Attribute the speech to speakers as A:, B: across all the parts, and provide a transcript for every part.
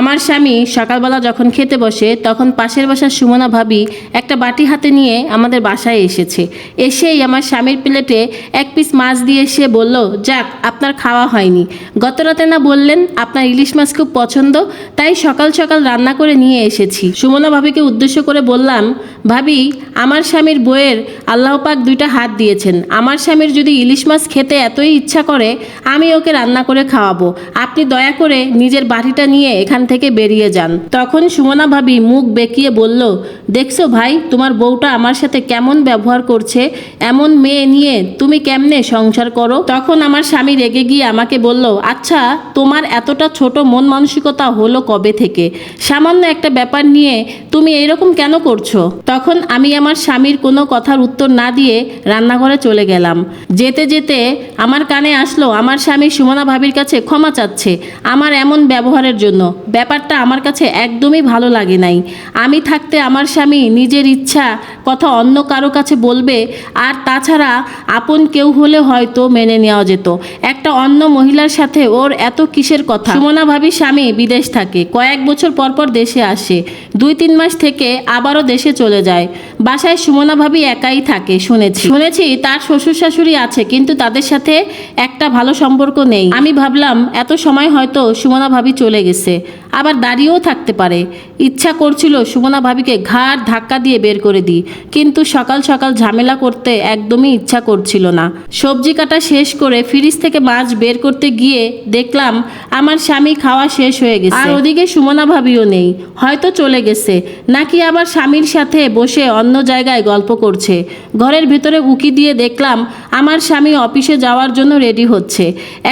A: আমার স্বামী সকালবেলা যখন খেতে বসে, তখন পাশের বাসার সুমনা ভাবি একটা বাটি হাতে নিয়ে আমাদের বাসায় এসেছে। এসেই আমার স্বামীর প্লেটে এক পিস মাছ দিয়ে সে বলল, যাক, আপনার খাওয়া হয়নি। গত রাতে না বললেন, আপনার ইলিশ মাছ খুব পছন্দ, তাই সকাল সকাল রান্না করে নিয়ে এসেছি। সুমনা ভাবিকে উদ্দেশ্য করে বললাম, ভাবি, আমার স্বামীর বইয়ের আল্লাহ পাক দুইটা হাত দিয়েছেন। আমার স্বামীর যদি ইলিশ মাছ খেতে এতই ইচ্ছা করে, আমি ওকে রান্না করে খাওয়াবো। আপনি দয়া করে নিজের বাটিটা নিয়ে এখান থেকে বেরিয়ে যান। তখন সুমনা ভাবি মুখ বেঁকিয়ে বলল, দেখছ ভাই, তোমার বউটা আমার সাথে কেমন ব্যবহার করছে? এমন মেয়ে নিয়ে তুমি কেমনে সংসার করো? তখন আমার স্বামী রেগে গিয়ে আমাকে বলল আচ্ছা তোমার এতটা ছোট মন মানসিকতা হলো কবে থেকে? সামান্য একটা ব্যাপার নিয়ে তুমি এরকম কেন করছ? তখন আমি আমার স্বামীর কোনো কথার উত্তর না দিয়ে রান্নাঘরে চলে গেলাম। যেতে যেতে আমার কানে আসলো, আমার স্বামী সুমনা ভাবির কাছে ক্ষমা চাচ্ছে, আমার এমন ব্যবহারের জন্য। ব্যাপারটা আমার কাছে একদমই ভালো লাগে নাই। আমি থাকতে আমার স্বামী নিজের ইচ্ছা কথা অন্য কারও কাছে বলবে, আর তাছাড়া আপন কেউ হলে হয়তো মেনে নেওয়া যেত। একটা অন্য মহিলার সাথে ওর এত কিসের কথা? সুমনা ভাবি স্বামী বিদেশ থাকে, কয়েক বছর পর পর দেশে আসে। দুই তিন মাস থেকে আবারও দেশে চলে যায়। বাসায় সুমনা ভাবি একাই থাকে, শুনেছি। শুনেছি তার শ্বশুর শাশুড়ি আছে, কিন্তু তাদের সাথে একটা ভালো সম্পর্ক নেই। আমি ভাবলাম, এত সময় হয়তো সুমনা ভাবি চলে গেছে। আবার দাঁড়িয়েও থাকতে পারে। ইচ্ছা করছিল সুমনা ভাবিকে ঘাড় ধাক্কা দিয়ে বের করে দিই, কিন্তু সকাল সকাল ঝামেলা করতে একদমই ইচ্ছা করছিল না। সবজি কাটা শেষ করে ফ্রিজ থেকে মাছ বের করতে গিয়ে দেখলাম আমার স্বামী খাওয়া শেষ হয়ে গেছে। আর ওদিকে সুমনা ভাবিও নেই, হয়তো চলে গেছে, নাকি আবার স্বামীর সাথে বসে অন্য জায়গায় গল্প করছে। ঘরের ভেতরে উকি দিয়ে দেখলাম আমার স্বামী অফিসে যাওয়ার জন্য রেডি হচ্ছে।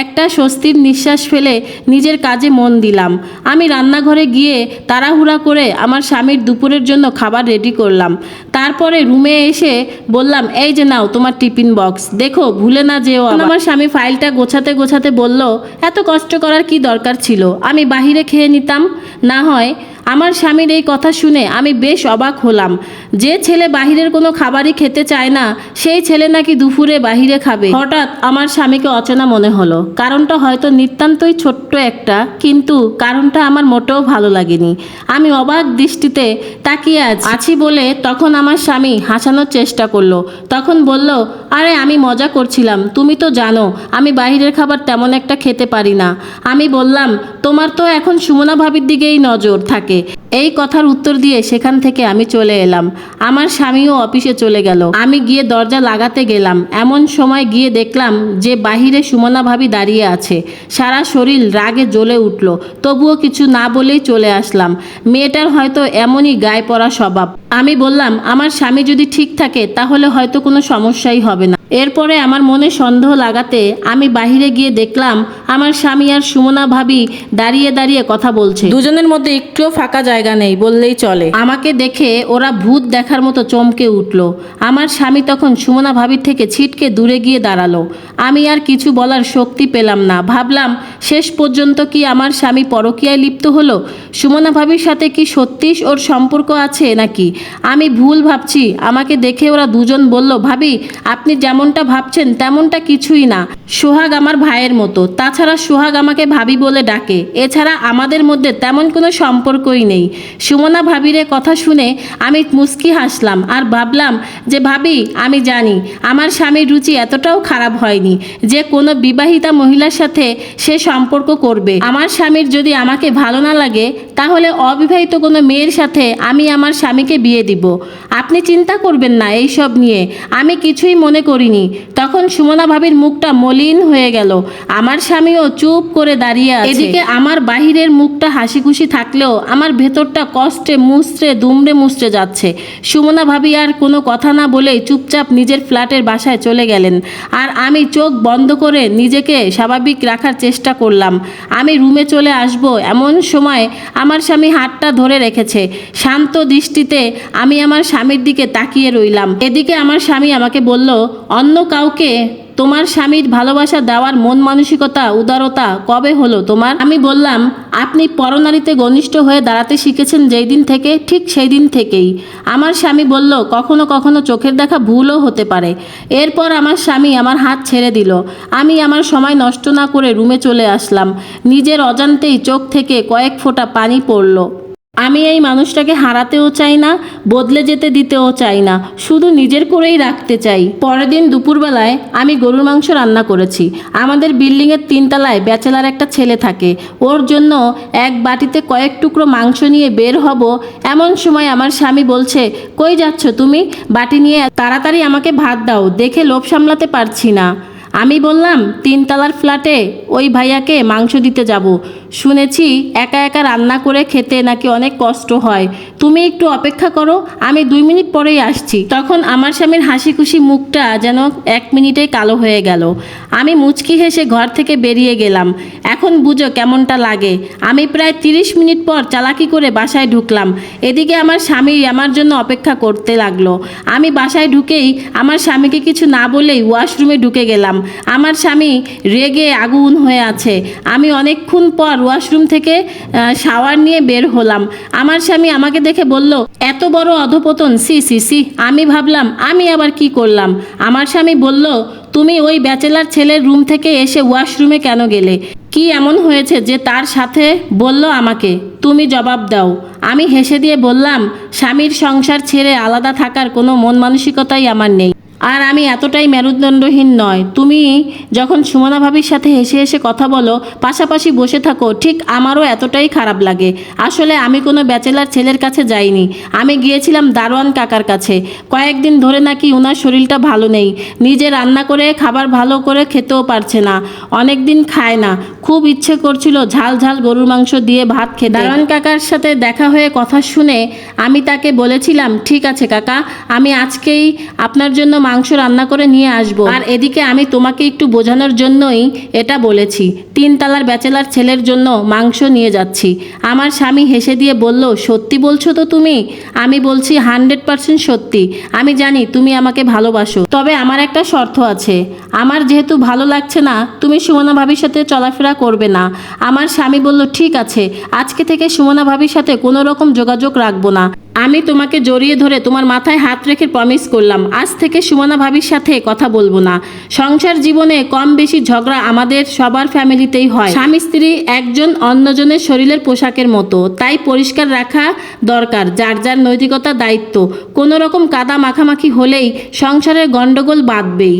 A: একটা স্বস্তির নিঃশ্বাস ফেলে নিজের কাজে মন দিলাম। আমি রান্নাঘরে গিয়ে তাড়াহুড়া করে আমার স্বামীর দুপুরের জন্য খাবার রেডি করলাম। তারপরে রুমে এসে বললাম, এই যে নাও তোমার টিফিন বক্স। দেখো, ভুলে না যেও। আমার স্বামী ফাইলটা গোছাতে গোছাতে বলল, এত কষ্ট করার কি দরকার ছিল? আমি বাহিরে খেয়ে নিতাম। না হয় আমার স্বামীর এই কথা শুনে আমি বেশ অবাক হলাম। যে ছেলে বাহিরের কোনো খাবারই খেতে চায় না, সেই ছেলে নাকি দুপুরে বাহিরে খাবে। হঠাৎ আমার স্বামীকে অচেনা মনে হলো। কারণটা হয়তো নিতান্তই ছোট্ট একটা, কিন্তু কারণটা আমার মোটেও ভালো লাগেনি। আমি অবাক দৃষ্টিতে তাকিয়ে আছি। বলে তখন আমার স্বামী হাসানোর চেষ্টা করল। তখন বলল, আরে, আমি মজা করছিলাম। তুমি তো জানো, আমি বাইরের খাবার তেমন একটা খেতে পারি না। আমি বললাম তোমার তো এখন সুমনা ভাবির দিকেই নজর থাকে। এই কথার উত্তর দিয়ে সেখান থেকে আমি চলে এলাম। আমার স্বামীও অফিসে চলে গেল। আমি গিয়ে দরজা লাগাতে গেলাম। এমন সময় গিয়ে দেখলাম যে বাহিরে সুমনা ভাবি দাঁড়িয়ে আছে। সারা শরীর রাগে জ্বলে উঠল। তবুও কিছু না বলেই চলে আসলাম। মেয়েটার হয়তো এমনই গায়ে পড়া স্বভাব। আমি বললাম আমার স্বামী যদি ঠিক থাকে তাহলে হয়তো কোনো সমস্যাই হবে না। এরপরে আমার মনে সন্দেহ লাগাতে আমি বাহিরে গিয়ে দেখলাম আমার স্বামী আর সুমনা ভাবি দাঁড়িয়ে দাঁড়িয়ে কথা বলছে। দুজনের মধ্যে একটুও ফাঁকা জায়গা নেই বললেই চলে। আমাকে দেখে ওরা ভূত দেখার মতো চমকে উঠল। আমার স্বামী তখন সুমনা ভাবির থেকে ছিটকে দূরে গিয়ে দাঁড়াল। আমি আর কিছু বলার শক্তি পেলাম না। ভাবলাম শেষ পর্যন্ত কি আমার স্বামী পরকীয়ায় লিপ্ত হলো? সুমনা ভাবির সাথে কি সত্যিই ওর সম্পর্ক আছে নাকি? আমি ভুল ভাবছি। আমাকে দেখে ওরা দুজন বলল, ভাবি, আপনি যেমনটা ভাবছেন তেমনটা কিছুই না। সোহাগ আমার ভাইয়ের মতো। তাছাড়া সোহাগ আমাকে ভাবি বলে ডাকে। এছাড়া আমাদের মধ্যে তেমন কোনো সম্পর্কই নেই। সুমনা ভাবিরে কথা শুনে আমি মুস্কি হাসলাম আর ভাবলাম যে, ভাবি, আমি জানি আমার স্বামীর রুচি এতটাও খারাপ হয়নি যে, কোনো বিবাহিতা মহিলার সাথে সে সম্পর্ক করবে। আমার স্বামীর যদি আমাকে ভালো না লাগে, তাহলে অবিবাহিত কোনো মেয়ের সাথে আমি আমার স্বামীকে বিয়ে দিব। আপনি চিন্তা করবেন না এই সব নিয়ে। আমি কিছুই মনে করিনি। তখন সুমনা ভাবির মুখটা মলিন হয়ে গেল। আমার স্বামীও চুপ করে দাঁড়িয়ে আছে। এদিকে আমার বাহিরের মুখটা হাসি খুশি থাকলেও আমার ভেতরটা কষ্টে মুচড়ে দুমড়ে মুচড়ে যাচ্ছে। সুমনা ভাবি আর কোনো কথা না বলেই চুপচাপ নিজের ফ্ল্যাটের বাসায় চলে গেলেন। আর আমি চোখ বন্ধ করে নিজেকে স্বাভাবিক রাখার চেষ্টা করলাম। আমি রুমে চলে আসব এমন সময় আমার স্বামী হাতটা ধরে রেখেছে। শান্ত দৃষ্টিতে আমি আমার স্বামীর দিকে তাকিয়ে রইলাম। এদিকে আমার স্বামী আমাকে বলল, অন্য কাউকে তোমার স্বামীর ভালোবাসা দেওয়ার মন মানসিকতা, উদারতা কবে হলো তোমার? আমি বললাম, আপনি পরনারীতে ঘনিষ্ঠ হয়ে দাঁড়াতে শিখেছেন যেই দিন থেকে, ঠিক সেই দিন থেকেই। আমার স্বামী বলল, কখনো কখনো চোখের দেখা ভুলও হতে পারে। এরপর আমার স্বামী আমার হাত ছেড়ে দিল। আমি আমার সময় নষ্ট না করে রুমে চলে আসলাম। নিজের অজান্তেই চোখ থেকে কয়েক ফোঁটা পানি পড়ল। আমি এই মানুষটাকে হারাতেও চাই না, বদলে যেতে দিতেও চাই না, শুধু নিজের করেই রাখতে চাই। পরের দিন দুপুরবেলায় আমি গরুর মাংস রান্না করেছি। আমাদের বিল্ডিংয়ের তিনতলায় ব্যাচেলার একটা ছেলে থাকে। ওর জন্য এক বাটিতে কয়েক টুকরো মাংস নিয়ে বের হব। এমন সময় আমার স্বামী বলছে, কই যাচ্ছ তুমি? বাটি নিয়ে তাড়াতাড়ি আমাকে ভাত দাও, দেখে লোভ সামলাতে পারছি না। আমি বললাম, তিনতলার ফ্ল্যাটে ওই ভাইয়াকে মাংস দিতে যাব। শুনেছি একা একা রান্না করে খেতে নাকি অনেক কষ্ট হয়। তুমি একটু অপেক্ষা করো, আমি দুই মিনিট পরেই আসছি। তখন আমার স্বামীর হাসি খুশি মুখটা যেন এক মিনিটেই কালো হয়ে গেল। আমি মুচকি হেসে ঘর থেকে বেরিয়ে গেলাম। এখন বুঝো কেমনটা লাগে। আমি প্রায় তিরিশ মিনিট পর চালাকি করে বাসায় ঢুকলাম। এদিকে আমার স্বামী আমার জন্য অপেক্ষা করতে লাগল। আমি বাসায় ঢুকেই আমার স্বামীকে কিছু না বলেই ওয়াশরুমে ঢুকে গেলাম। আমার স্বামী রেগে আগুন হয়ে আছে। আমি অনেকক্ষণ পর ওয়াশরুম থেকে শাওয়ার নিয়ে বের হলাম। আমার স্বামী আমাকে দেখে বলল, এত বড় অধপতন, সি সি সি। আমি ভাবলাম, আমি আবার কি করলাম? আমার স্বামী বলল, তুমি ওই ব্যাচেলার ছেলের রুম থেকে এসে ওয়াশরুমে কেন গেলে? কি এমন হয়েছে যে তার সাথে বলল আমাকে? তুমি জবাব দাও। আমি হেসে দিয়ে বললাম, স্বামীর সংসার ছেড়ে আলাদা থাকার কোনো মন মানসিকতাই আমার নেই। আর আমি এতটাই মেরুদণ্ডহীন নয়। তুমি যখন সুমনা ভাবির সাথে হেসে হেসে কথা বলো, পাশাপাশি বসে থাকো, ঠিক আমারও এতটাই খারাপ লাগে। আসলে আমি কোনো ব্যাচেলার ছেলের কাছে যাইনি। আমি গিয়েছিলাম দারোয়ান কাকার কাছে। কয়েকদিন ধরে নাকি ওনার শরীরটা ভালো নেই। নিজে রান্না করে, খাবার ভালো করে খেতেও পারছে না। অনেক দিন খায় না। খুব ইচ্ছে করছিল ঝাল ঝাল গরুর মাংস দিয়ে ভাত খেতে। দারোয়ান কাকার সাথে দেখা হয়ে কথা শুনে আমি তাকে বলেছিলাম, ঠিক আছে কাকা, আমি আজকেই আপনার জন্য মাংস রান্না করে নিয়ে আসব। আর এদিকে আমি তোমাকে একটু বোঝানোর জন্যই এটা বলেছি। তিনতলার ব্যাচেলার ছেলের জন্য মাংস নিয়ে যাচ্ছি। আমার স্বামী হেসে দিয়ে বলল, সত্যি বলছো তো তুমি? আমি বলছি, হান্ড্রেড পার্সেন্ট সত্যি। আমি জানি তুমি আমাকে ভালোবাসো। তবে আমার একটা শর্ত আছে। আমার যেহেতু ভালো লাগছে না, তুমি সুমনা ভাবির সাথে চলাফেরা করবে না। আমার স্বামী বলল, ঠিক আছে। আজকে থেকে সুমনা ভাবির সাথে কোনো রকম যোগাযোগ রাখব না। আমি তোমাকে জড়িয়ে ধরে তোমার মাথায় হাত রেখে প্রমিস করলাম। আজ থেকে সুমনা ভাবির সাথে কথা বলব না। সংসার জীবনে কম বেশি ঝগড়া আমাদের সবার ফ্যামিলিতেই হয়। স্বামী, স্ত্রী, একজন অন্যজনের শরীরের পোশাকের মতো। তাই পরিষ্কার রাখা দরকার, যার যার নৈতিকতা দায়িত্ব। কোনো রকম কাদা মাখামাখি হলেই সংসারের গণ্ডগোল বাঁধবেই।